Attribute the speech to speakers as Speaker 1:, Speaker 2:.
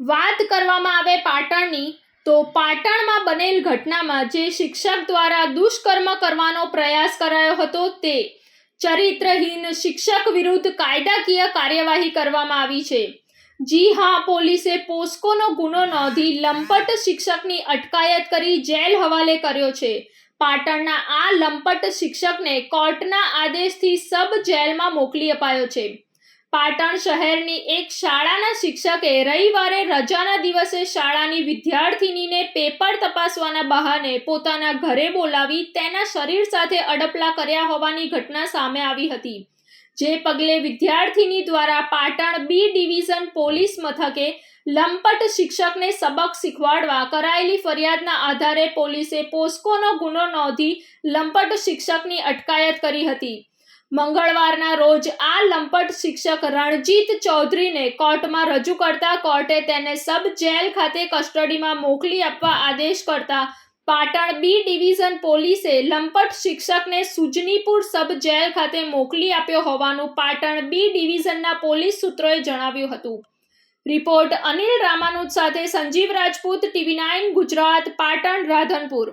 Speaker 1: વાત કરવામાં આવે પાટણની, તો પાટણમાં બનેલ ઘટનામાં જે શિક્ષક દ્વારા દુષ્કર્મ કરવાનો પ્રયાસ કરાયો હતો તે ચરિત્રહીન શિક્ષક વિરુદ્ધ કાયદાકીય કાર્યવાહી કરવામાં આવી છે. જી હા, પોલીસે પોસ્કોનો ગુનો નોંધી લંપટ શિક્ષકની અટકાયત કરી જેલ હવાલે કર્યો છે. પાટણના આ લંપટ શિક્ષકને કોર્ટના આદેશથી સબ જેલમાં મોકલી અપાયો છે. પાટણ શહેરની એક શાળાના શિક્ષકે રવિવારે રજાના દિવસે શાળાની વિદ્યાર્થિનીને પેપર તપાસવાના બહાને પોતાના ઘરે બોલાવી તેના શરીર સાથે અડપલા કર્યા હોવાની ઘટના સામે આવી હતી. જે પગલે વિદ્યાર્થિની દ્વારા પાટણ બી ડિવિઝન પોલીસ મથકે લંપટ શિક્ષકને સબક શીખવાડવા કરાયેલી ફરિયાદના આધારે પોલીસે પોસ્કોનો ગુનો નોંધી લંપટ શિક્ષકની અટકાયત કરી હતી. મંગળવારના રોજ આ લંપટ શિક્ષક રણજીત ચૌધરીને કોર્ટમાં રજૂ કરતા કોર્ટે તેને સબ જેલ ખાતે કસ્ટડીમાં મોકલી આપવા આદેશ કરતા પાટણ બી ડિવિઝન પોલીસે લંપટ શિક્ષકને સુજનીપુર સબ જેલ ખાતે મોકલી આપ્યો હોવાનું પાટણ બી ડિવિઝનના પોલીસ સૂત્રોએ જણાવ્યું હતું. રિપોર્ટ અનિલ રામાનુજ સાથે સંજીવ રાજપૂત, ટીવી નાઇન ગુજરાત, પાટણ, રાધનપુર.